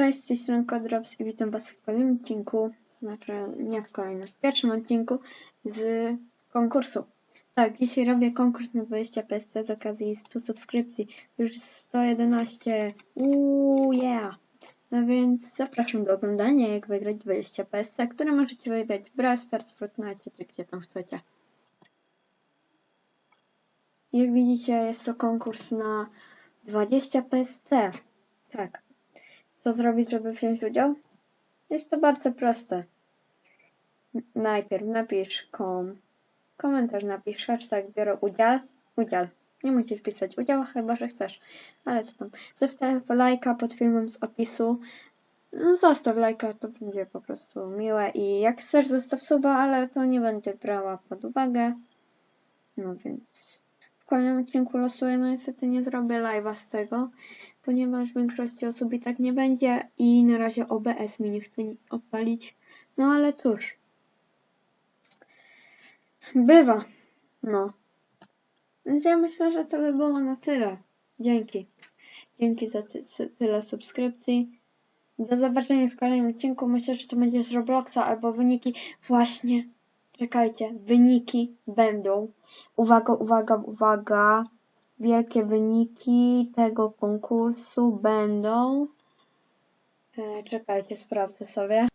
Cześć, z tej strony Kodrops i witam Was w kolejnym odcinku, znaczy nie w kolejnym, w pierwszym odcinku z konkursu. Tak, dzisiaj robię konkurs na 20 PSC z okazji 100 subskrypcji, już jest 111, uuu, yeah! No więc zapraszam do oglądania, jak wygrać 20 PSC, które możecie wygrać w Brawl Stars, Fortnite czy gdzie tam chcecie. Jak widzicie, jest to konkurs na 20 PSC. Tak. Co zrobić, żeby wziąć udział? Jest to bardzo proste. Najpierw napisz kom, komentarz napisz, hashtag biorę udział, udział. Nie musisz pisać udział, chyba że chcesz, ale co tam. Zostaw lajka pod filmem z opisu. No zostaw lajka, to będzie po prostu miłe i jak chcesz zostaw suba, ale to nie będę brała pod uwagę. No więc kolejnym odcinku losuję, no niestety nie zrobię live'a z tego, ponieważ większości osób i tak nie będzie i na razie OBS mi nie chce odpalić. No ale cóż. Bywa. No. Więc ja myślę, że to by było na tyle. Dzięki. Dzięki za ty tyle subskrypcji. Do zobaczenia w kolejnym odcinku. Myślę, że to będzie z Robloxa albo wyniki. Właśnie. Czekajcie. Wyniki będą. Uwaga, uwaga, uwaga. Wielkie wyniki tego konkursu będą. E, czekajcie, sprawdzę sobie.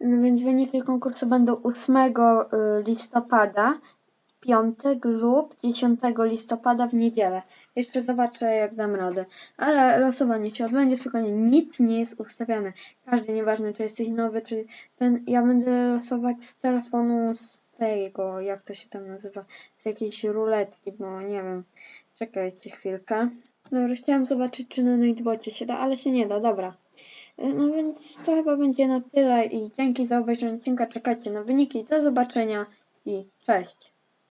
No więc wyniki konkursu będą 8 y, listopada, piątek lub 10 listopada w niedzielę. Jeszcze zobaczę, jak dam radę. Ale losowanie się odbędzie, tylko nic nie jest ustawiane. Każdy, nieważne czy jesteś nowy, czy ten. Ja będę losować z telefonu z tego, jak to się tam nazywa, z jakiejś ruletki, bo nie wiem. Czekajcie chwilkę. Dobra, chciałam zobaczyć, czy na Nightbocie się da, ale się nie da, dobra. No więc to chyba będzie na tyle i dzięki za obejrzenie odcinka. Czekajcie na wyniki. Do zobaczenia i cześć.